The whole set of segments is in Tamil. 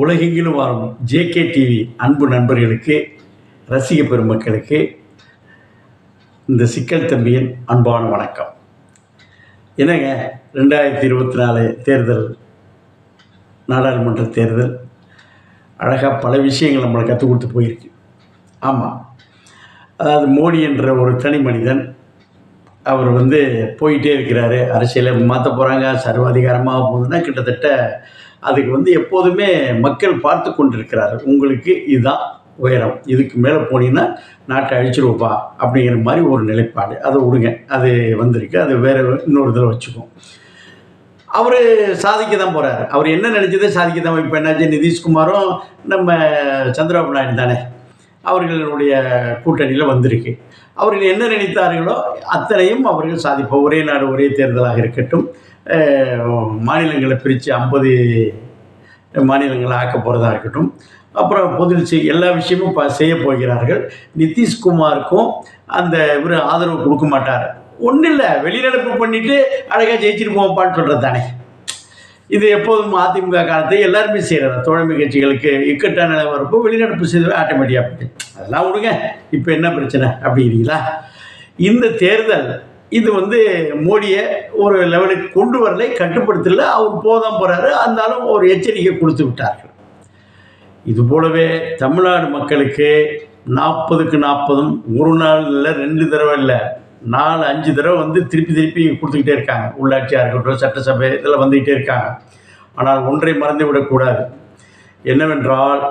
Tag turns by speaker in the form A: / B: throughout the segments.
A: உலகெங்கிலும் வாழும் ஜேகே டிவி அன்பு நண்பர்களுக்கு ரசிக பெருமக்களுக்கு இந்த சிக்கல் தம்பியின் அன்பான வணக்கம். என்னங்க ரெண்டாயிரத்தி இருபத்தி நாலு தேர்தல் நாடாளுமன்ற தேர்தல் அழகாக பல விஷயங்கள் நம்மளை கற்றுக் கொடுத்து போயிருக்கு. ஆமாம் அதாவது மோடி என்ற ஒரு தனி மனிதன் அவர் வந்து போயிட்டே இருக்கிறாரு. அரசியலை மாற்ற போகிறாங்க சர்வாதிகாரமாக போகுதுன்னா கிட்டத்தட்ட அதுக்கு வந்து எப்போதுமே மக்கள் பார்த்து கொண்டிருக்கிறாரு உங்களுக்கு இதுதான் உயரம். இதுக்கு மேலே போனீங்கன்னா நாட்டை அழிச்சிருவோப்பா அப்படிங்கிற மாதிரி ஒரு நிலைப்பாடு. அதை விடுங்க. அது வந்திருக்கு. அது வேறு இன்னொரு இதில் வச்சுக்கும் அவர் சாதிக்க தான் போகிறாரு அவர் என்ன நினச்சதே சாதிக்க தான் இப்போ என்னாச்சு? நிதிஷ்குமாரும் நம்ம சந்திரபாபு நாயுடு தானே? அவர்களுடைய கூட்டணியில் வந்திருக்கு. அவர்கள் என்ன நினைத்தார்களோ அத்தனையும் அவர்கள் சாதிப்போம். ஒரே நாடு ஒரே தேர்தலாக இருக்கட்டும். மாநிலங்களை பிரித்து ஐம்பது மாநிலங்களை ஆக்க போகிறதா இருக்கட்டும். அப்புறம் பொது செய்- எல்லா விஷயமும் ப செய்ய போகிறார்கள். நிதிஷ்குமாருக்கும் அந்த இவர் ஆதரவு கொடுக்க மாட்டார். ஒன்றும் இல்லை வெளிநடப்பு பண்ணிவிட்டு அழகாக ஜெயிச்சிட்டு போவான்னு சொல்கிறது தானே. இது எப்போதும் அதிமுக காலத்தை எல்லாருமே செய்கிறார் தோழமை கட்சிகளுக்கு இக்கட்டான நிலை வரப்போ வெளிநடப்பு செய்து ஆட்டோமேட்டிக்காக போட்டு அதெல்லாம் விடுங்க இப்போ என்ன பிரச்சனை அப்படிங்கிறீங்களா? இந்த தேர்தல் இது வந்து மோடியை ஒரு லெவலுக்கு கொண்டு வரலை கட்டுப்படுத்தல. அவர் போதான் போகிறாரு இருந்தாலும் ஒரு எச்சரிக்கை கொடுத்து விட்டார்கள் இது போலவே தமிழ்நாடு மக்களுக்கு நாற்பதுக்கு நாற்பதும் ஒரு நாள் இல்லை ரெண்டு தடவை இல்லை நாலு அஞ்சு தடவை வந்து திருப்பி திருப்பி கொடுத்துக்கிட்டே இருக்காங்க. உள்ளாட்சியாக இருக்கட்டும் சட்டசபை இதில் வந்துக்கிட்டே இருக்காங்க. ஆனால் ஒன்றை மறந்து விடக்கூடாது. என்னவென்றால்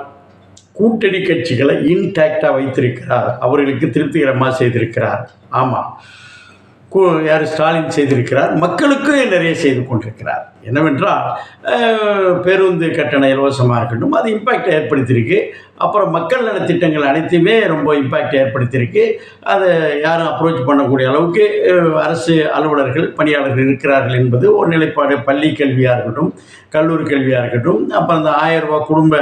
A: கூட்டணி கட்சிகளை இன்டாக்டாக வைத்திருக்கிறார். அவர்களுக்கு திருப்திகரமாக செய்திருக்கிறார். ஆமாம். யார் ஸ்டாலின் செய்திருக்கிறார். மக்களுக்கும் நிறைய செய்து கொண்டிருக்கிறார். என்னவென்றால் பேருந்து கட்டணம் இலவசமாக இருக்கட்டும் அது இம்பேக்ட் ஏற்படுத்தியிருக்கு. அப்புறம் மக்கள் நலத்திட்டங்கள் அனைத்துமே ரொம்ப இம்பேக்ட் ஏற்படுத்தியிருக்கு. அதை யாரும் அப்ரோச் பண்ணக்கூடிய அளவுக்கு அரசு அலுவலர்கள் பணியாளர்கள் இருக்கிறார்கள் என்பது ஒரு நிலைப்பாடு. பள்ளி கல்வியாக இருக்கட்டும் கல்லூரி கல்வியாக இருக்கட்டும் அப்புறம் அந்த ஆயிரம் ரூபா குடும்ப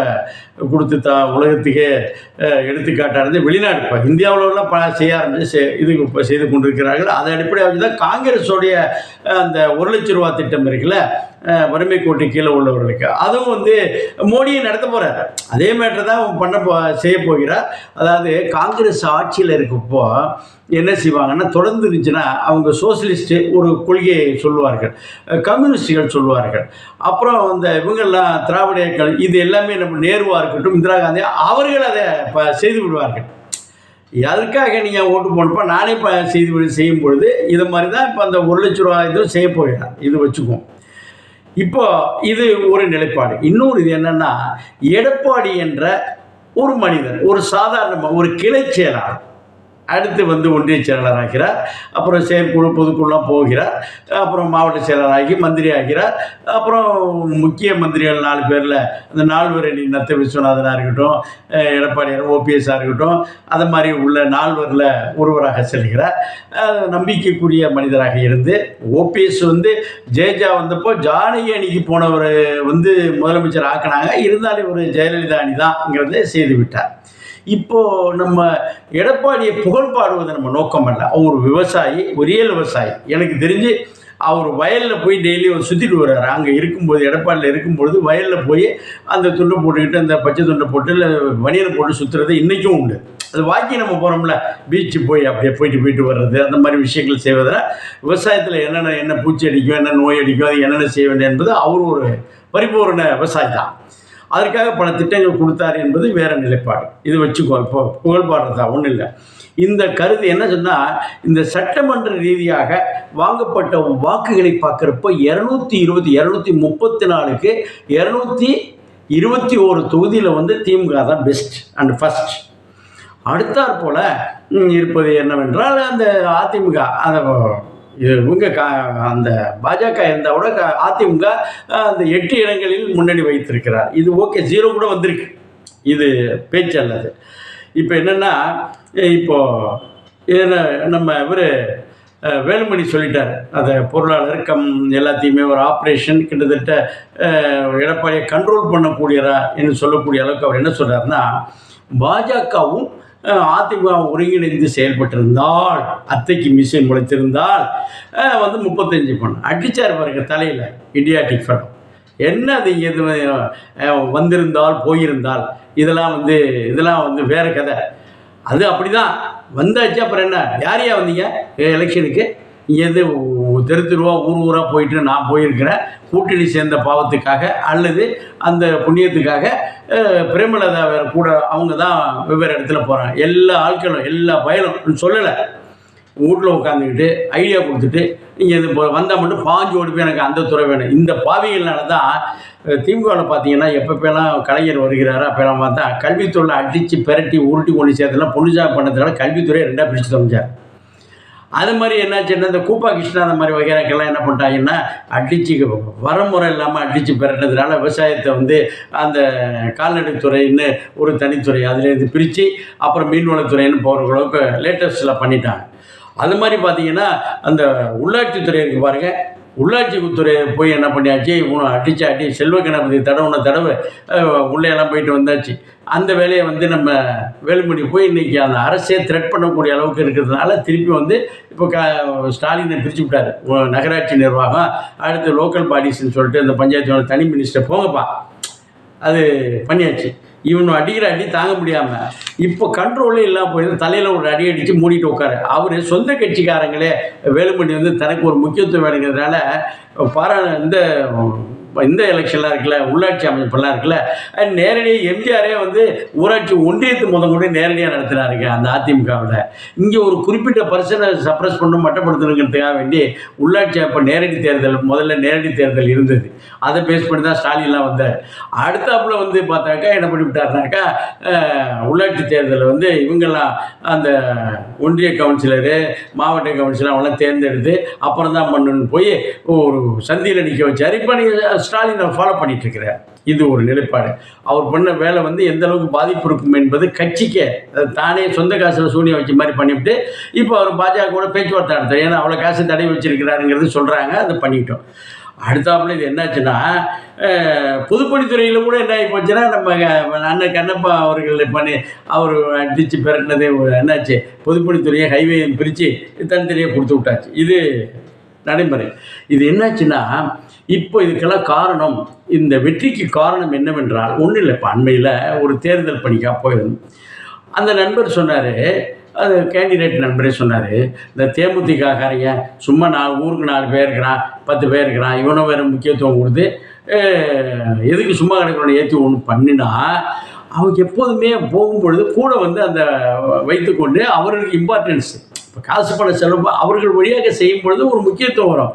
A: கொடுத்து தா உலகத்துக்கே எடுத்துக்காட்டாக இருந்து வெளிநாடு. இப்போ இந்தியாவிலலாம் பல செய்ய ஆரம்பிச்சு செ- இது இப்போ செய்து கொண்டிருக்கிறார்கள். அதை அடிப்படையாக தான் காங்கிரஸோடைய அந்த ஒரு லட்ச ரூபா திட்டம் இருக்குல்ல வறுமை கோட்டு கீழே உள்ளவர்களுக்கு. அதுவும் வந்து மோடியை நடத்த போகிறார் அதே மேட்டர் தான் பண்ண போ செய்ய போகிறார். அதாவது காங்கிரஸ் ஆட்சியில் இருக்கப்போ என்ன செய்வாங்கன்னா தொடர்ந்து இருந்துச்சுன்னா அவங்க சோசியலிஸ்ட்டு ஒரு கொள்கையை சொல்லுவார்கள். கம்யூனிஸ்டுகள் சொல்லுவார்கள். அப்புறம் அந்த இவங்கெல்லாம் திராவிடர்கள் இது எல்லாமே நம்ம நேருவாக இருக்கட்டும் இந்திரா காந்தி அவர்கள் அதை இப்போ செய்து விடுவார்கள். அதுக்காக நீங்கள் ஓட்டு போனப்போ நானே இப்போ செய்து விடு- செய்யும் பொழுது இது மாதிரி தான் இப்போ அந்த ஒரு லட்ச ரூபா இதுவும் செய்ய போகிறார். இது வச்சுக்குவோம். இப்போ இது ஒரு நிலைப்பாடு. இன்னொரு இது என்னன்னா எடப்பாடி என்ற ஒரு மனிதன் ஒரு சாதாரண ஒரு கிளை செயலாளர் அடுத்து வந்து ஒன்றிய செயலாளராகிறார். அப்புறம் செயற்குழு பொதுக்குழுலாம் போகிறார். அப்புறம் மாவட்ட செயலாளராகி மந்திரி ஆகிறார் அப்புறம் முக்கிய மந்திரிகள் நாலு பேரில் அந்த நால்வரணி நத்த விஸ்வநாதனாக இருக்கட்டும் எடப்பாடியார் ஓபிஎஸ்ஸாக இருக்கட்டும் அது மாதிரி உள்ள நால்வரில் ஒருவராக செல்கிறார். நம்பிக்கைக்குரிய மனிதராக இருந்து ஓபிஎஸ் வந்து ஜெயஜா வந்தப்போ ஜானகி அணிக்கு போனவர் வந்து முதலமைச்சர் ஆக்கினாங்க. இருந்தாலும் ஒரு ஜெயலலிதா அணி தான்ங்கிறத செய்து விட்டார். இப்போ நம்ம எடப்பாடியை புகழ் பாடுவது நம்ம நோக்கம் அல்ல அவர் ஒரு விவசாயி ஒரே விவசாயி. எனக்கு தெரிஞ்சு அவர் வயலில் போய் டெய்லி ஒரு சுற்றிட்டு வர்றாரு அங்கே இருக்கும்போது எடப்பாடியில் இருக்கும்பொழுது வயலில் போய் அந்த துண்டை போட்டுக்கிட்டு அந்த பச்சை துண்டை போட்டு இல்லை வணிகரை போட்டு சுற்றுறது இன்றைக்கும் உண்டு. அது வாக்கி நம்ம போகிறோம்ல பீச்சு போய் அப்படியே போயிட்டு போயிட்டு வர்றது அந்த மாதிரி விஷயங்கள் செய்வதில் விவசாயத்தில் என்னென்ன என்ன பூச்சி அடிக்கும் என்ன நோய் அடிக்கும் அது என்னென்ன செய்ய வேண்டும் என்பது அவர் ஒரு பரிபூரண விவசாயி தான். அதற்காக பல திட்டங்கள் கொடுத்தார் என்பது வேறு நிலைப்பாடு. இது வச்சுக்கோ இப்போ புகழ்பாடுறதா ஒன்றும் இல்லை. இந்த கருத்து என்ன சொன்னால் இந்த சட்டமன்ற ரீதியாக வாங்கப்பட்ட வாக்குகளை பார்க்குறப்போ இரநூத்தி இருபத்தி இரநூத்தி முப்பத்தி நாலுக்கு இரநூத்தி இருபத்தி ஒரு தொகுதியில் வந்து திமுக தான் பெஸ்ட் அண்ட் ஃபஸ்ட் அடுத்தாற் போல இருப்பது என்னவென்றால் அந்த அதிமுக அந்த இவங்க கா அந்த பாஜக இருந்தால் கூட அதிமுக அந்த எட்டு இடங்களில் முன்னணி வைத்திருக்கிறார். இது ஓகே ஜீரோ கூட வந்திருக்கு. இது பேச்சு அல்லது. இப்போ என்னென்னா இப்போ என்ன நம்ம இவர் வேலுமணி சொல்லிட்டார். அதை பொருளாளர் கம் எல்லாத்தையுமே ஒரு ஆப்ரேஷன் கிட்டத்தட்ட எடப்பாடியை கண்ட்ரோல் பண்ணக்கூடியரா என்று சொல்லக்கூடிய அளவுக்கு அவர் என்ன சொல்கிறாருன்னா பாஜகவும் அதிமுக ஒருங்கிணைந்து செயல்பட்டிருந்தால் அத்தைக்கு மிஷின் முளைத்திருந்தால் வந்து முப்பத்தஞ்சு பண்ண. அடித்தார் பாருங்க தலையில் இந்தியா டிஃபன் என்ன அது எது வந்திருந்தால் போயிருந்தால் இதெல்லாம் வந்து இதெல்லாம் வந்து வேறு கதை. அது அப்படிதான். வந்தாச்சு அப்புறம் என்ன? யார் வந்தீங்க? எலெக்ஷனுக்கு? இங்கேருந்து தெரு தெருவா ஊர் ஊராக போயிட்டு நான் போயிருக்கிறேன். கூட்டணி சேர்ந்த பாவத்துக்காக அல்லது அந்த புண்ணியத்துக்காக பிரேமலதா கூட அவங்க தான் வெவ்வேறு இடத்துல போகிறாங்க எல்லா ஆட்களும் எல்லா பயலும் சொல்லலை. வீட்டில் உட்காந்துக்கிட்டு ஐடியா கொடுத்துட்டு நீங்கள் இது வந்தால் மட்டும் பாஞ்சு ஓடி போய் எனக்கு அந்த துறை வேணும். இந்த பாவிகள்னால தான் திமுகவில் பார்த்தீங்கன்னா எப்பப்பெல்லாம் கலைஞர் வருகிறாரோ அப்போலாம் பார்த்தா கல்வித்துறையில் அடித்து பெரட்டி உருட்டி கொண்டு சேர்த்தெல்லாம் பொண்ணுஜா பண்ணதுனால கல்வித்துறையை ரெண்டாக பிரித்து தம்பிச்சார் அது மாதிரி என்னாச்சுன்னா இந்த கூப்பா கிருஷ்ணா அந்த மாதிரி வகைகளுக்கெல்லாம் என்ன பண்ணிட்டாங்கன்னா அடித்து வரமுறை இல்லாமல் அடித்து பெறதுனால விவசாயத்தை வந்து அந்த கால்நடைத்துறைன்னு ஒரு தனித்துறை அதுலேருந்து பிரித்து அப்புறம் மீன்வளத்துறைன்னு போகிற அளவுக்கு லேட்டஸ்ட்டில் பண்ணிட்டாங்க. அது மாதிரி பார்த்தீங்கன்னா அந்த உள்ளாட்சித்துறை இருக்கு பாருங்கள் உள்ளாட்சி போய் என்ன பண்ணியாச்சு? இவனை அடிச்சு அடி செல்வ கணபதி தடவுன தடவை உள்ளேலாம் உள்ளே எல்லாம் போயிட்டு வந்தாச்சு. அந்த வேலையை வந்து நம்ம வேலுமணி போய் இன்றைக்கி அந்த அரசே த்ரெட் பண்ணக்கூடிய அளவுக்கு இருக்கிறதுனால திருப்பி வந்து இப்போ க ஸ்டாலினை பிரித்து விட்டார். நகராட்சி நிர்வாகம். அடுத்து லோக்கல் பாடிஸ்ன்னு சொல்லிட்டு இந்த பஞ்சாயத்தோட தனி மினிஸ்டர் போங்கப்பா. அது பண்ணியாச்சு. இவன் அடிக்கிற அடி தாங்க முடியாமல் இப்போ கண்ட்ரோலே இல்லாமல் போய் தலையில் ஒரு அடி அடித்து மூடிட்டு உட்காரு. அவர் சொந்த கட்சிக்காரங்களே வேலுமணி வந்து தனக்கு ஒரு முக்கியத்துவம் வேணுங்கிறதுனால பாரா இந்த இந்த எலெக்ஷன்லாம் இருக்குல்ல உள்ளாட்சி அமைப்பெல்லாம் இருக்குல்ல நேரடி நேரடியாக எம்ஜிஆரே வந்து ஊராட்சி ஒன்றியத்து முதல் கூட நேரடியாக நடத்துகிறாருங்க அந்த அதிமுகவில். இங்கே ஒரு குறிப்பிட்ட பர்சனை சப்ரஸ் பண்ணும் மட்டப்படுத்தணுங்கிறதுக்காக வேண்டி உள்ளாட்சி அப்போ நேரடி தேர்தல் முதல்ல நேரடி தேர்தல் இருந்தது. அதை பேஸ் பண்ணி தான் ஸ்டாலின்லாம் வந்தார். அடுத்தாப்புல வந்து பார்த்தாக்கா என்ன பண்ணிவிட்டாருனாக்கா உள்ளாட்சி தேர்தலில் வந்து இவங்கெல்லாம் அந்த ஒன்றிய கவுன்சிலரு மாவட்ட கவுன்சிலர் அவங்களாம் தேர்ந்தெடுத்து அப்புறம் தான் பண்ணுன்னு போய் ஒரு சந்தியில் நிற்க வச்சார். இப்போ நீங்கள் ஸ்டாலினை ஃபாலோ பண்ணிட்டு இருக்கிறார் இது ஒரு நிலைப்பாடு. அவர் பண்ண வேலை வந்து எந்த அளவுக்கு பாதிப்பு இருக்கும் என்பது கட்சிக்கே தானே சொந்த காசில் சூனியம் வச்ச மாதிரி பண்ணிவிட்டு இப்போ அவர் பாஜக கூட பேச்சுவார்த்தை நடத்தார் ஏன்னா அவ்வளோ காசு தடை வச்சிருக்கிறாருங்கிறது சொல்கிறாங்க அதை பண்ணிட்டோம். அடுத்தாப்புல இது என்னாச்சுன்னா பொதுப்பணித்துறையில் கூட என்ன ஆகி போச்சுன்னா நம்ம அண்ணன் கண்ணப்பா அவர்கள் பண்ணி அவர் அடித்து பிறட்டினது என்னாச்சு? பொதுப்பணித்துறையை ஹைவே பிரித்து தனித்தனியாக கொடுத்து விட்டாச்சு. இது நடைமுறை. இது என்னாச்சுன்னா இப்போ இதுக்கெல்லாம் காரணம் இந்த வெற்றிக்கு காரணம் என்னவென்றால் ஒன்றும் இல்லை இப்போ அண்மையில் ஒரு தேர்தல் பணிக்காக போயிருந்தோம். அந்த நண்பர் சொன்னார் அது கேண்டிடேட் நண்பரே சொன்னார் இந்த தேமுதிககாரங்க சும்மா நாலு ஊருக்கு நாலு பேர் இருக்கிறான் பத்து பேர் இருக்கிறான் இவனும் வேறு முக்கியத்துவம் கொடுத்து எதுக்கு சும்மா கிடக்கிறவனை ஏற்றி ஒன்று பண்ணினா அவங்க எப்போதுமே போகும்பொழுது கூட வந்து அந்த வைத்துக்கொண்டு அவர்களுக்கு இம்பார்ட்டன்ஸ் இப்போ காசு பண செலவு அவர்கள் வழியாக செய்யும் பொழுது ஒரு முக்கியத்துவம் வரும்.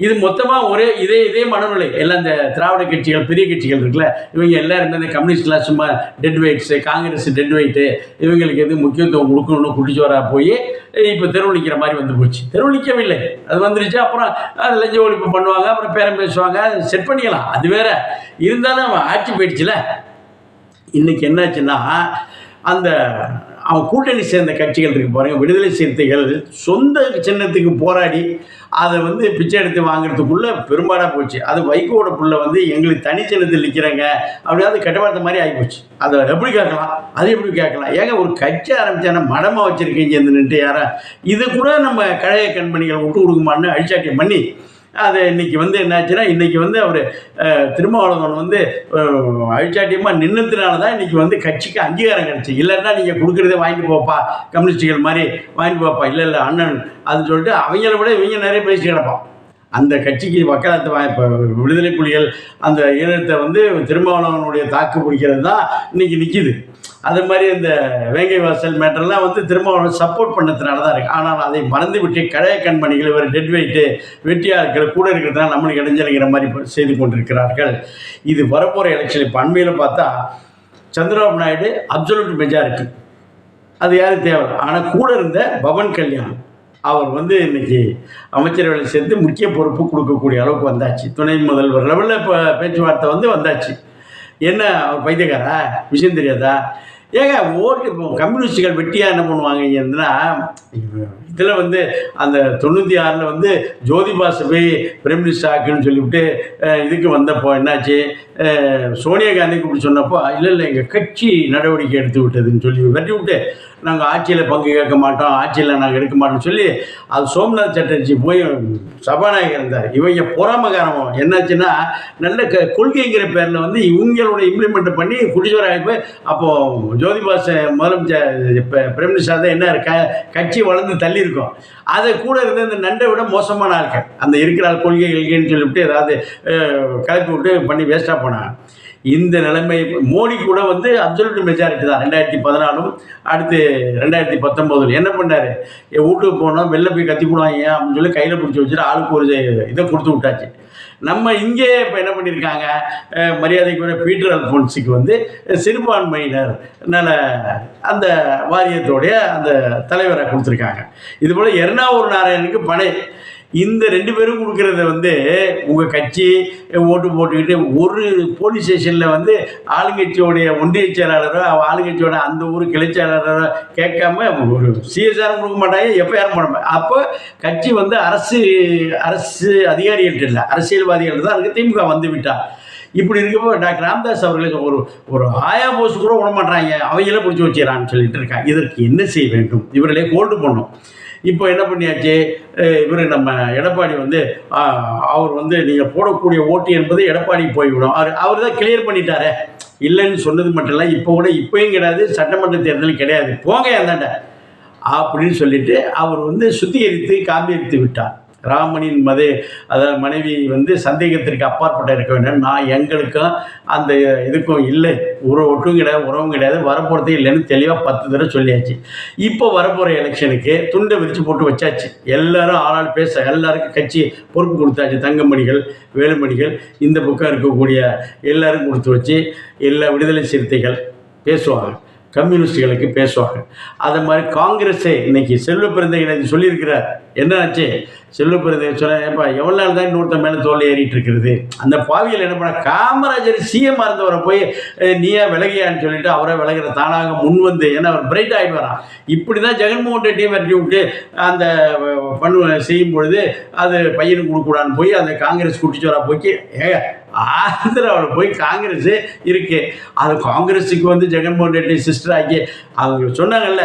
A: இது மொத்தமாக ஒரே இதே இதே மனநிலை. எல்லாம் இந்த திராவிட கட்சிகள் பெரிய கட்சிகள் இருக்குல்ல இவங்க எல்லாருமே இந்த கம்யூனிஸ்ட்லாம் சும்மா dead weights Congress dead weight இவங்களுக்கு எது முக்கியத்துவம் கொடுக்கணும்னு குடிச்சோரா போய் இப்போ தெருவழிக்கிற மாதிரி வந்து போச்சு. தெருவழிக்கவில்லை அது வந்துருச்சு அப்புறம் அது லஞ்ச ஒழிப்பு பண்ணுவாங்க அப்புறம் பேரம் பேசுவாங்க செட் பண்ணிக்கலாம் அது வேற. இருந்தாலும் அவன் ஆட்சி போயிடுச்சுல. இன்னைக்கு என்னாச்சுன்னா அந்த அவன் கூட்டணி சேர்ந்த கட்சிகள் இருக்கு பாருங்கள் விடுதலை சிறுத்தைகள் சொந்த சின்னத்துக்கு போராடி அதை வந்து பிச்சை எடுத்து வாங்குறதுக்குள்ள பெரும்பாடாக போச்சு. அது வைகோட புள்ள வந்து எங்களுக்கு தனி நிற்கிறேங்க நிற்கிறாங்க அப்படியாவது கெட்டவார்த்தை மாதிரி ஆகிப்போச்சு. அதை எப்படி கேட்கலாம்? அது எப்படி கேட்கலாம்? ஏங்க ஒரு கட்சி ஆரம்பித்தான மடமாக வச்சுருக்கீங்க இந்த நின்று யாரா? இது கூட நம்ம கழக கண்மணிகளை விட்டு கொடுக்குமான்னு அழிச்சாட்டியம் பண்ணி அது இன்னைக்கு வந்து என்னாச்சுன்னா இன்றைக்கி வந்து அவர் திருமாவளவன் வந்து அழிச்சாட்டியமாக நின்னதுனால தான் இன்றைக்கி வந்து கட்சிக்கு அங்கீகாரம் கிடச்சி. இல்லைன்னா நீங்கள் கொடுக்குறதே வாங்கிட்டு போப்பா கம்யூனிஸ்டுகள் மாதிரி வாங்கிட்டு போப்பா. இல்லை இல்லை அண்ணன் அதுன்னு சொல்லிட்டு அவங்கள விட இவங்க நிறைய பேசி கிடப்பான். அந்த கட்சிக்கு வக்காலத்து இப்போ விடுதலை புலிகள் அந்த ஈழத்தை வந்து திருமாவளவனுடைய தாக்கு பிடிக்கிறது தான் இன்றைக்கி நிற்கிது அது மாதிரி இந்த வேங்கை வாசல் மேட்டர்லாம் வந்து திரும்ப சப்போர்ட் பண்ணதுனால தான் இருக்குது ஆனால் அதை மறந்து விட்டு கழைய கண்மணிகள் இவர் டெட் வெயிட்டு வெட்டியாட்கள் கூட இருக்கிறதுனால நம்மளுக்கு இடைஞ்சலுங்கிற மாதிரி செய்து கொண்டிருக்கிறார்கள். இது வரப்போகிற எலெக்ஷன் இப்போ அண்மையில் பார்த்தா சந்திரபாபு நாயுடு அப்சல்யூட் மெஜாரிட்டி அது யாரும் தேவை? ஆனால் கூட இருந்த பவன் கல்யாண். அவர் வந்து இன்னைக்கு அமைச்சர்களை சேர்த்து முக்கிய பொறுப்பு கொடுக்கக்கூடிய அளவுக்கு வந்தாச்சு. துணை முதல்வர் லெவலில் இப்போ பேச்சுவார்த்தை வந்து வந்தாச்சு. என்ன அவர் பைத்தியக்காரா விஷயம் தெரியாதா? ஏங்க ஓட்டு இப்போ கம்யூனிஸ்டுகள் வெட்டியாக என்ன பண்ணுவாங்க இங்கன்னா இதில் வந்து அந்த தொண்ணூற்றி ஆறில் வந்து ஜோதிபாசு போய் பிரைம் மினிஸ்டர் ஆக்குன்னு சொல்லிவிட்டு இதுக்கு வந்தப்போ என்னாச்சு? சோனியா காந்தி கூப்பிட்டு சொன்னப்போ இல்லை இல்லை எங்கள் கட்சி நடவடிக்கை எடுத்து விட்டதுன்னு சொல்லி வெட்டி விட்டு நாங்கள் ஆட்சியில் பங்கு கேட்க மாட்டோம் ஆட்சியில் நாங்கள் எடுக்க மாட்டோம்னு சொல்லி அது சோம்நாத் சட்டர்ஜி போய் சபாநாயகர் இருந்தார். இவங்க பொறாமகாரம் என்னாச்சுன்னா நல்ல க கொள்கைங்கிற பேரில் வந்து இவங்களோட இம்ப்ளிமெண்ட் பண்ணி குடிச்சவராக அமைப்பு அப்போது ஜோதிபாஸ் முதலமைச்சர் இப்போ பிரைம் மினிஸ்டர் தான் என்ன க கட்சி வளர்ந்து தள்ளியிருக்கோம். அதை கூட இருந்த இந்த நண்டை விட மோசமான ஆட்கள். அந்த இருக்கிற கொள்கைகள்னு கொள்கை சொல்லிவிட்டு ஏதாவது கலப்பி விட்டு பண்ணி வேஸ்ட்டாக போனாங்க. இந்த நிலைமை மோடி கூட வந்து அப்சல்யூட் மெஜாரிட்டி தான். ரெண்டாயிரத்தி பதினாலும் அடுத்து ரெண்டாயிரத்தி பத்தொம்போதில் என்ன பண்ணார்? என் வீட்டுக்கு போனோம் வெளில போய் கத்தி போடுவாங்க அப்படின்னு சொல்லி கையில் பிடிச்சி வச்சுட்டு ஆளுக்கு ஒரு இதை கொடுத்து விட்டாச்சு. நம்ம இங்கே இப்போ என்ன பண்ணியிருக்காங்க? மரியாதைக்குரிய பீட்டர் அல்ஃபோன்ஸுக்கு வந்து சிறுபான்மையினர் நல்ல அந்த வாரியத்தோடைய அந்த தலைவரை கொடுத்துருக்காங்க. இதுபோல் எர்ணாவூர் நாராயணனுக்கு பனை இந்த ரெண்டு பேரும் கொடுக்கறத வந்து உங்கள் கட்சி ஓட்டு போட்டுக்கிட்டு ஒரு போலீஸ் ஸ்டேஷனில் வந்து ஆளுங்கட்சியோடைய ஒன்றிய செயலாளரோ அவ ஆளுங்கட்சியோட அந்த ஊர் கிளை செயலாளரோ கேட்காம ஒரு சிஎஸ்ஆரும் கொடுக்க மாட்டாங்க எஃப்ஐஆர் பண்ண மாட்டாங்க. அப்போ கட்சி வந்து அரசு அரசு அதிகாரிகள்ட்ட இல்லை அரசியல்வாதிகள் தான் அதுக்கு திமுக வந்து விட்டா. இப்படி இருக்கப்போ டாக்டர் ராம்தாஸ் அவர்களுக்கு ஒரு ஒரு ஆயா போஸ் கூட விட மாட்டாங்க அவங்களே பிடிச்சி வச்சுக்கிறான்னு சொல்லிட்டு இருக்காங்க இதற்கு என்ன செய்ய வேண்டும்? இவர்களே கோல்டு பண்ணும் இப்போ என்ன பண்ணியாச்சு? இவர் நம்ம எடப்பாடி வந்து அவர் வந்து நீங்கள் போடக்கூடிய ஓட்டு என்பது எடப்பாடி போய்விடும். அவர் அவர் தான் கிளியர் பண்ணிட்டாரு. இல்லைன்னு சொன்னது மட்டும் இல்லை இப்போ கூட இப்போயும் கிடையாது சட்டமன்ற தேர்தலும் கிடையாது. போங்க அந்தாண்ட அப்படின்னு சொல்லிட்டு அவர் வந்து சுத்திகரித்து காப்பீரித்து விட்டார். ராமனின் மதே அதாவது மனைவி வந்து சந்தேகத்திற்கு அப்பாற்பட்ட இருக்க வேண்டும். நான் எங்களுக்கும் அந்த இதுக்கும் இல்லை. உறவு ஒட்டும் கிடையாது உறவும் கிடையாது வரப்போகிறதே இல்லைன்னு தெளிவாக பத்து தடவை சொல்லியாச்சு. இப்போ வரப்போகிற எலெக்ஷனுக்கு துண்டை விரித்து போட்டு வச்சாச்சு. எல்லாரும் ஆளாள் பேச எல்லாருக்கும் கட்சி பொறுப்பு கொடுத்தாச்சு. தங்கமணிகள் வேலுமணிகள் இந்த பக்கம் இருக்கக்கூடிய எல்லாரும் கொடுத்து வச்சு எல்லா விடுதலை சிறுத்தைகள் பேசுவாங்க. கம்யூனிஸ்டுகளுக்கு பேசுவாங்க. அது மாதிரி காங்கிரஸே இன்னைக்கு செல்வ பிறந்தகை சொல்லியிருக்கிறார். என்னாச்சு? ஆச்சு செல்வ ஏப்பா எவ்வளோ நாள் தான் இன்னொருத்த மேலே தோல் ஏறிட்டு இருக்கிறது? அந்த பாவியில் என்ன பண்ண காமராஜர் சிஎம் இருந்தவரை போய் நீயா விலகியான்னு சொல்லிட்டு அவரை விலகிற தானாக முன் வந்து ஏன்னா அவர் பிரைட் ஆகிட்டு வரான் இப்படி தான் ஜெகன்மோகன் ரெட்டியை விரட்டி விட்டு அந்த பண்ணு செய்யும் பொழுது அது பையனுக்கு கொடுக்கூடான்னு போய் அந்த காங்கிரஸ் குட்டிச்சோரா போய் ஏ ஆந்திராவில் போய் காங்கிரஸ் இருக்கு. அது காங்கிரஸுக்கு வந்து ஜெகன்மோகன் ரெட்டி சிஸ்டர் ஆக்கி அவங்க சொன்னாங்கல்ல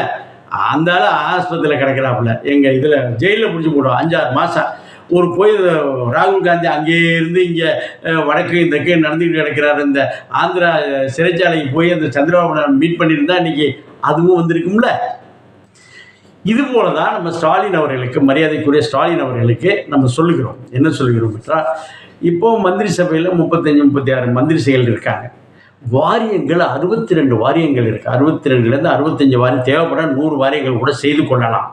A: அந்த ஆள் ஆஸ்பத்திரியில் கிடக்கிறாப்புல. எங்கள் இதில் ஜெயிலில் பிடிச்சி போடுவோம் அஞ்சாறு மாதம் ஒரு போய் ராகுல் காந்தி அங்கேயே இருந்து இங்கே வடக்கு தெற்கு நடந்துக்கிட்டு கிடக்கிறார். இந்த ஆந்திரா சிறைச்சாலைக்கு போய் அந்த சந்திரபாபு மீட் பண்ணியிருந்தா இன்னைக்கு அதுவும் வந்திருக்கும்ல. இது போல தான் நம்ம ஸ்டாலின் அவர்களுக்கு மரியாதைக்குரிய ஸ்டாலின் அவர்களுக்கு நம்ம சொல்லுகிறோம். என்ன சொல்லுகிறோம் என்றால் இப்போ மந்திரி சபையில் முப்பத்தஞ்சு முப்பத்தி ஆறு மந்திரி செயல் இருக்காங்க. வாரியங்கள் அறுபத்தி ரெண்டு வாரியங்கள் இருக்குது அறுபத்தி ரெண்டுலேருந்து அறுபத்தஞ்சு வாரியம் தேவைப்பட நூறு வாரியங்கள் கூட செய்து கொள்ளலாம்.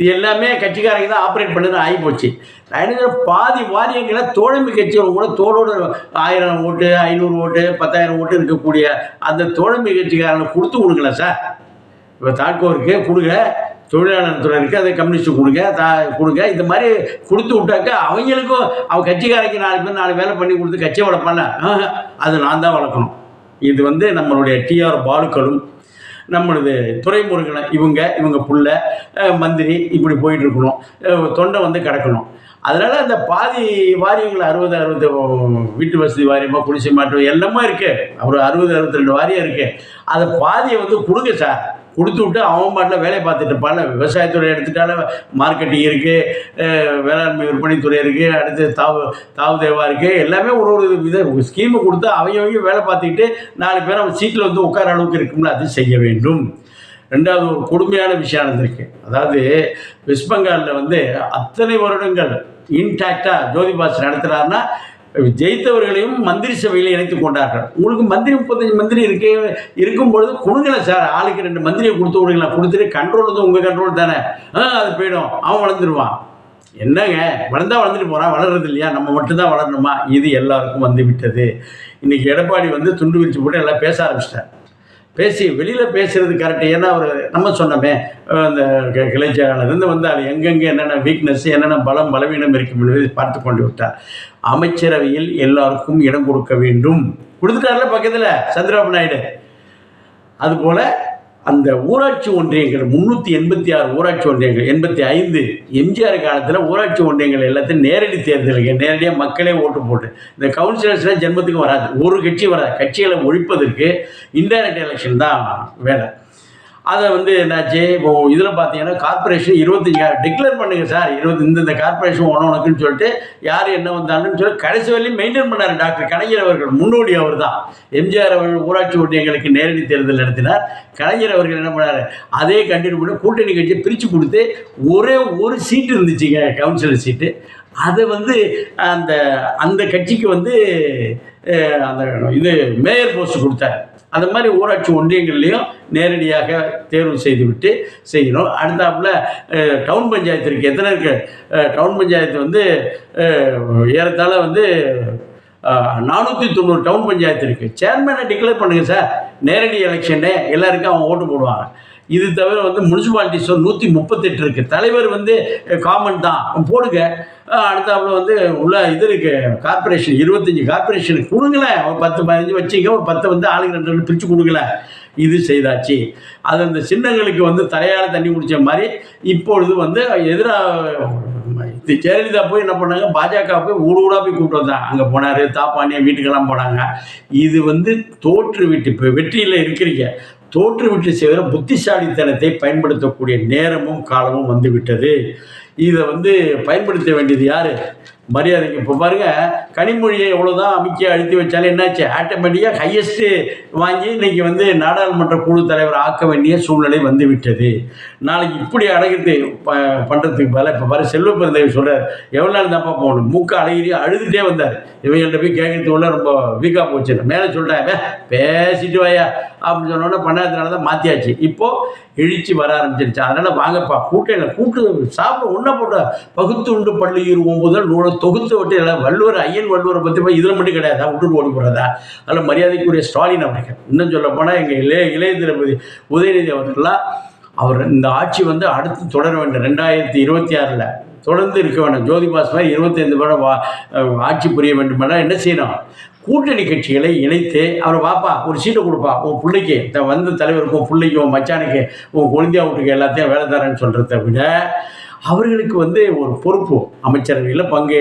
A: இது எல்லாமே கட்சிக்காரங்க தான் ஆப்ரேட் பண்ணது ஆகிப்போச்சு. நான் பாதி வாரியங்களை தோழமை கட்சிகள் கூட தோளோட ஆயிரம் ஓட்டு ஐநூறு ஓட்டு பத்தாயிரம் ஓட்டு இருக்கக்கூடிய அந்த தோழமை கட்சிக்காரங்களை கொடுத்து கொடுங்களேன் சார். இப்போ தாட்கோருக்கு கொடுங்க. தொழிலாளர் துறை இருக்குது அதை கம்யூனிஸ்ட் கொடுங்க தா கொடுங்க. இந்த மாதிரி கொடுத்து விட்டாக்க அவங்களுக்கும் அவன் கட்சிக்காரங்க நாலு பேர் நாலு வேலை பண்ணி கொடுத்து கட்சியை வளர்ப்பான்ல அது நான் தான் வளர்க்கணும். இது வந்து நம்மளுடைய டிஆர் பாலுக்களும் நம்மளது துறைமுருகன் இவங்க இவங்க புள்ள மந்திரி இப்படி போயிட்டு இருக்கணும் தொண்டை வந்து கிடக்கணும். அதனால் அந்த பாதி வாரியங்கள் அறுபது அறுபது வீட்டு வசதி வாரியமாக குடிசை மாற்றம் எல்லாமே இருக்குது ஒரு அறுபது அறுபத்தி ரெண்டு வாரியம் இருக்குது அதை பாதியை வந்து கொடுங்க சார். கொடுத்து விட்டு அவன் பாட்டில் வேலையை பார்த்துட்டு இருப்பான்ல விவசாயத்துறை எடுத்துட்டால மார்க்கெட்டிங் இருக்குது வேளாண்மை விற்பனைத்துறை இருக்குது அடுத்து தாவு தாவு தேவா இருக்குது எல்லாமே ஒரு ஒரு வித ஸ்கீமை கொடுத்து அவங்க அவங்க வேலை பார்த்துக்கிட்டு நாலு பேர் அவன் சீட்டில் வந்து உட்கார அளவுக்கு இருக்கும்ல அது செய்ய வேண்டும். ரெண்டாவது ஒரு கொடுமையான விஷயம் நடந்திருக்கு. அதாவது வெஸ்ட் பெங்காலில் வந்து அத்தனை வருடங்கள் இன்டாக்டாக ஜோதிபாஸ் நடத்துகிறாருன்னா ஜெயித்தவர்களையும் மந்திரி சபையில் இணைத்து கொண்டார்கள். உங்களுக்கு மந்திரி முப்பத்தஞ்சு மந்திரி இருக்கே இருக்கும் பொழுது கொடுங்களேன் சார். ஆளுக்கு ரெண்டு மந்திரியை கொடுத்து விடுங்களா கொடுத்துட்டு கண்ட்ரோல் வந்து உங்கள் கண்ட்ரோல் தானே. ஆ அது போயிடும். அவன் வளர்ந்துருவான். என்னங்க? வளர்ந்தா வளர்ந்துட்டு போகிறான் வளர்றது இல்லையா? நம்ம மட்டும்தான் வளரணுமா? இது எல்லாருக்கும் வந்து விட்டது. இன்னைக்கு எடப்பாடி வந்து துண்டு விரிச்சு போட்டு எல்லாம் பேச ஆரம்பிச்சிட்டேன் பேசி வெளியில் பேசுறது கரெக்டு ஏன்னா அவர் நம்ம சொன்னோமே அந்த கி- கிளைச்செயலாளர் வந்து அது எங்கெங்கே என்னென்ன வீக்னஸ் என்னென்ன பலம் பலவீனம் இருக்கும் என்பதை பார்த்து கொண்டு விட்டார். அமைச்சரவையில் எல்லாருக்கும் இடம் கொடுக்க வேண்டும். கொடுத்துட்டார்ல பக்கத்தில் சந்திரபாபு நாயுடு. அதுபோல் அந்த ஊராட்சி ஒன்றியங்கள் முந்நூற்றி எண்பத்தி ஆறு ஊராட்சி ஒன்றியங்கள் எண்பத்தி ஐந்து எம்ஜிஆர் காலத்தில் ஊராட்சி ஒன்றியங்கள் எல்லாத்தையும் நேரடி தேர்தலுக்கு நேரடியாக மக்களே ஓட்டு போட்டு. இந்த கவுன்சிலர்ஸ்லாம் ஜென்மத்துக்கும் வராது. ஒரு கட்சி வராது. கட்சிகளை ஒழிப்பதற்கு இன்டைரக்ட் எலெக்ஷன் தான் வேலை. அதை வந்து என்னாச்சு? இப்போ இதில் பார்த்தீங்கன்னா கார்பரேஷன் இருபத்தஞ்சி டிக்ளேர் பண்ணுங்கள் சார். இருபத்தி இந்த இந்த கார்பரேஷன் உனக்குன்னு சொல்லிட்டு யார் என்ன வந்தாங்கன்னு சொல்லி கடைசி வரையும் மெயின்டைன் பண்ணார் டாக்டர் கலைஞர் அவர்கள். முன்னோடி அவர் தான் எம்ஜிஆர் அவர்கள் ஊராட்சி ஒன்றியங்களுக்கு நேரடி தேர்தல் நடத்தினார். கலைஞர் அவர்கள் என்ன பண்ணார்? அதே கண்டினியூ பண்ணி கூட்டணி கட்சியை பிரித்து கொடுத்து ஒரே ஒரு சீட்டு இருந்துச்சுங்க கவுன்சிலர் சீட்டு அதை வந்து அந்த அந்த கட்சிக்கு வந்து அந்த இது மேயர் போஸ்ட் கொடுத்தாரு. அந்த மாதிரி ஊராட்சி ஒன்றியங்கள்லையும் நேரடியாக தேர்வு செய்துவிட்டு செய்யணும் அடுத்தாப்புல டவுன் பஞ்சாயத்து இருக்குது எத்தனை இருக்குது டவுன் பஞ்சாயத்து வந்து ஏறத்தாழ வந்து நானூற்றி தொண்ணூறு டவுன் பஞ்சாயத்து இருக்குது சேர்மேனை டிக்ளேர் பண்ணுங்கள் சார் நேரடி எலெக்ஷனு எல்லாருக்கும் அவங்க ஓட்டு போடுவாங்க. இது தவிர வந்து முனிசிபாலிட்டிஸ் நூற்றி முப்பத்தெட்டு இருக்குது தலைவர் வந்து காமன் தான். போடுங்க. அடுத்தாப்புல வந்து உள்ள இது இருக்கு கார்பரேஷன் இருபத்தஞ்சி கார்பரேஷன் கொடுங்களேன் ஒரு பத்து பதினஞ்சு வச்சிங்க ஒரு பத்து வந்து ஆளுங்க ரெண்டு ரெண்டு பிரித்து கொடுங்களேன் இது செய்தாச்சு. அது அந்த சின்னங்களுக்கு வந்து தலையால் தண்ணி குடித்த மாதிரி இப்பொழுது வந்து எதிராக இது ஜெயலலிதா போய் என்ன பண்ணாங்க? பாஜக போய் ஊடு ஊடாக போய் கூப்பிட்டு வந்தாங்க. அங்கே போனார் தாப்பாண்டிய வீட்டுக்கெல்லாம் போனாங்க. இது வந்து தோற்று விட்டு இப்போ வெற்றியில் இருக்கிறீங்க. தோற்று விட்டு செய்கிற புத்திசாலித்தனத்தை பயன்படுத்தக்கூடிய நேரமும் காலமும் வந்துவிட்டது இதை வந்து பயன்படுத்த வேண்டியது யார்? மரியாதைக்கு. இப்போ பாருங்க கனிமொழியை எவ்வளோதான் அமைக்க அழுத்தி வச்சாலும் என்னாச்சு? ஆட்டோமேட்டிக்காக ஹையஸ்ட்டு வாங்கி இன்னைக்கு வந்து நாடாளுமன்ற குழு தலைவர் ஆக்க வேண்டிய சூழ்நிலை வந்து விட்டது நாளைக்கு இப்படி அடகிட்டு ப பண்ணுறதுக்கு பதிலாக இப்போ பாரு செல்வ பெருந்தேவி சொல்கிறார் எவ்வளோ நாள் தான்ப்பா போகணும்? மூக்க அழகிரி அழுதுகிட்டே வந்தார். இவங்கள்ட்ட போய் கேட்கறதுக்குள்ள ரொம்ப வீக்காக போச்சு. மேலே சொல்லிட்டாங்க பேசிட்டு வாயா அப்படின்னு சொன்னோன்னே பண்ணாததுனால தான் மாற்றியாச்சு இப்போது இழிச்சு வர ஆரம்பிச்சிருச்சு. அதனால் வாங்கப்பா கூட்டையில் கூட்டு சாப்பிட ஒன்றை போட்ட பகுத்து உண்டு பள்ளியூர் ஒம்புதல் நூலை தொகுத்து விட்டு எல்லாம் வள்ளுவர் ஐயன் வள்ளுவரை பற்றி போய் இதில் மட்டும் கிடையாதா? விட்டுட்டு ஓடி போகிறதா அதில் மரியாதைக்குரிய ஸ்டாலின் அவர்கள். இன்னும் சொல்ல போனால் எங்கள் இளைய இளைய தளபதி உதயநிதி அவர்கள்லாம் அவர் இந்த ஆட்சி வந்து அடுத்து தொடர வேண்டும். ரெண்டாயிரத்தி இருபத்தி ஆறில் தொடர்ந்து இருக்க வேண்டும். ஜோதி பாஸ் மாதிரி இருபத்தைந்து வருடம் வா ஆட்சி புரிய வேண்டுமென்றால் என்ன செய்யணும்? கூட்டணி கட்சிகளை இணைத்து அவர் வாப்பா ஒரு சீட்டை கொடுப்பா. உன் பிள்ளைக்கு த வந்த தலைவருக்கு உன் பிள்ளைக்கு உன் மச்சானுக்கு உன் குழந்தையா வீட்டுக்கு எல்லாத்தையும் வேலை தரேன்னு சொல்கிறத விட அவர்களுக்கு வந்து ஒரு பொறுப்பு. அமைச்சரவையில் பங்கு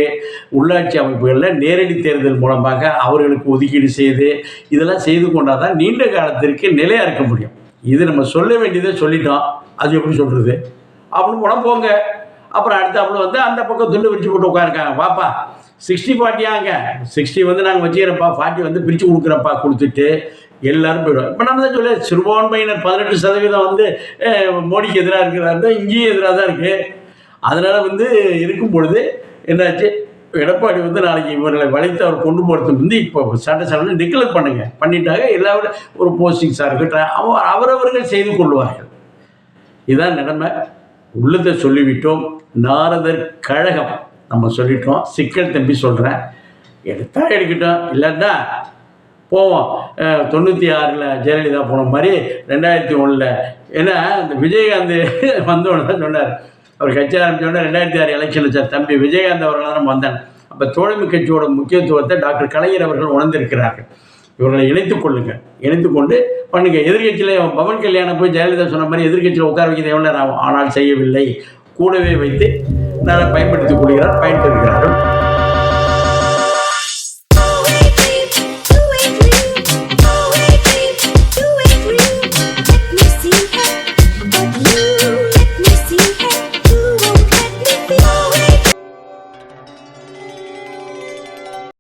A: உள்ளாட்சி அமைப்புகளில் நேரடி தேர்தல் மூலமாக அவர்களுக்கு ஒதுக்கீடு செய்து இதெல்லாம் செய்து கொண்டால் தான் நீண்ட காலத்திற்கு நிலையாக இருக்க முடியும். இது நம்ம சொல்ல வேண்டியதை சொல்லிட்டோம். அது எப்படி சொல்கிறது அப்படின்னு போனால் போங்க. அப்புறம் அடுத்தாப்புல வந்து அந்த பக்கம் துண்டு விரிச்சு போட்டு உட்காருக்காங்க. பாப்பா சிக்ஸ்டி ஃபார்ட்டியாங்க சிக்ஸ்டி வந்து நாங்கள் வச்சுக்கிறப்பா ஃபார்ட்டி வந்து பிரித்து கொடுக்குறப்பா கொடுத்துட்டு எல்லாரும் போயிடுவோம் இப்போ நம்ம தான் சொல்ல சிறுபான்மையினர் பதினெட்டு சதவீதம் வந்து மோடிக்கு எதிராக இருக்கிறாரு. இங்கேயும் எதிராக தான் இருக்குது அதனால் வந்து இருக்கும் பொழுது என்னாச்சு? எடப்பாடி வந்து நாளைக்கு இவர்களை வளைத்து அவர் கொண்டு போகிறதுக்கு வந்து இப்போ சட்ட சட்டம் டிக்ளேர் பண்ணுங்க. பண்ணிட்டாங்க. எல்லாரும் ஒரு போஸ்டிங்ஸாக இருக்கட்டும் அவர் அவரவர்கள் செய்து கொள்வார்கள். இதுதான் நிலைமை. உள்ளதை சொல்லிவிட்டோம். நாரதர் கழகம். நம்ம சொல்லிட்டோம். சிக்கல் தம்பி சொல்கிறேன் எடுத்தா எடுக்கட்டும். இல்லைன்னா போவோம். தொண்ணூற்றி ஆறில் ஜெயலலிதா போன மாதிரி ரெண்டாயிரத்தி ஒன்றில் ஏன்னா இந்த விஜயகாந்த் வந்தோன்னு தான் சொன்னார். அவர் கட்சி ஆரம்பிச்சோடனே ரெண்டாயிரத்தி ஆறு எலெக்ஷனில் சார் தம்பி விஜயகாந்த் அவர்கள் தான் வந்தாங்க அப்போ தோழமை கட்சியோட முக்கியத்துவத்தை டாக்டர் கலைஞர் அவர்கள் உணர்ந்திருக்கிறார்கள். இவர்களை இணைத்துக் கொள்ளுங்கள் இணைத்து கொண்டு பண்ணுங்க. எதிர்கட்சியில் பவன் கல்யாணம் போய் ஜெயலலிதா சொன்ன மாதிரி எதிர்கட்சியில் உட்கார வைக்கிறது எவ்வளோ நேரம் ஆனால் செய்யவில்லை. கூடவே வைத்து நான் பயன்படுத்திக் கொள்கிறார் பயன்பெறுகிறார்கள்.